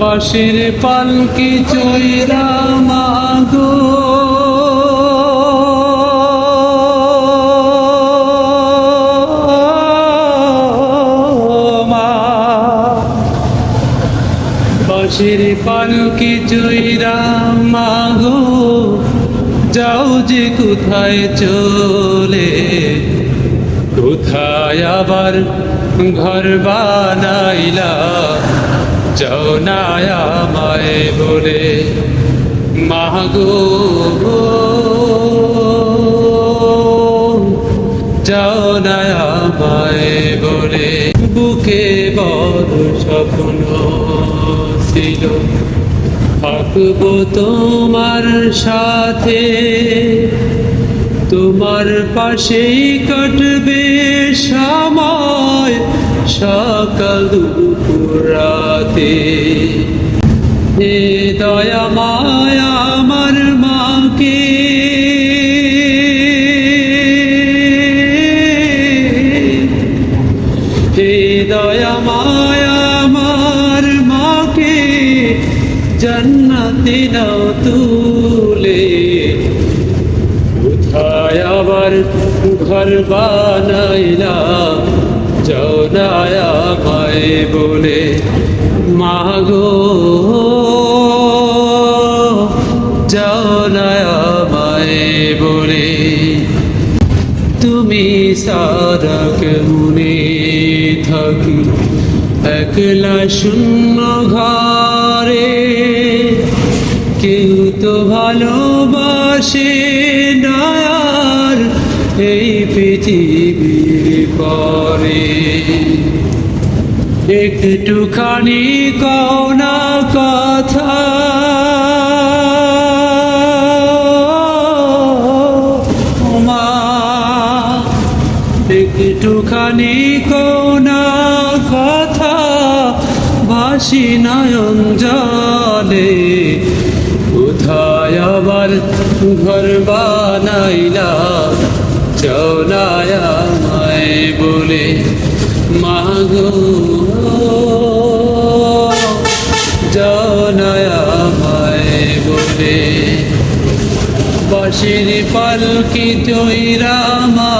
বাঁশির পালকি চৈরা মাগো। বাঁশির পালকি চৈরা মাগো, যাও যে কোথায় চলে। কোথায় আবার ঘর বানাইলা? যাও না আমায় বলে, মাগো যাও না আমায় বুকে বড় স্বপ্ন ছিল। থাকব তোমার সাথে, তোমার পাশেই কাটবে সময়। সকাল দুপুর রাতে হে দয়া মায়া আমার মাকে। হে দয়া মায়া আমার মাকে, জান্নাতে নাও তুলে। কোথায় আবার ঘর বানাইলা যাও আমায় বলে, মাগো, যাও না বলে, তুমি সারা কেমনে থাকি, একলা শূন্য ঘরে, কেউ তো ভালোবাসে না। এই পৃথিবীর পরে। একটুখানি কওনা কথা। একটুখানি কোনা কথা। ভাসি নয়ন জলে, কোথায় আবার ঘর বানাইলা চৌনায় আমায় বলে মাগো জনায় আমায় বলে বাঁশির পালকি চৈরা মা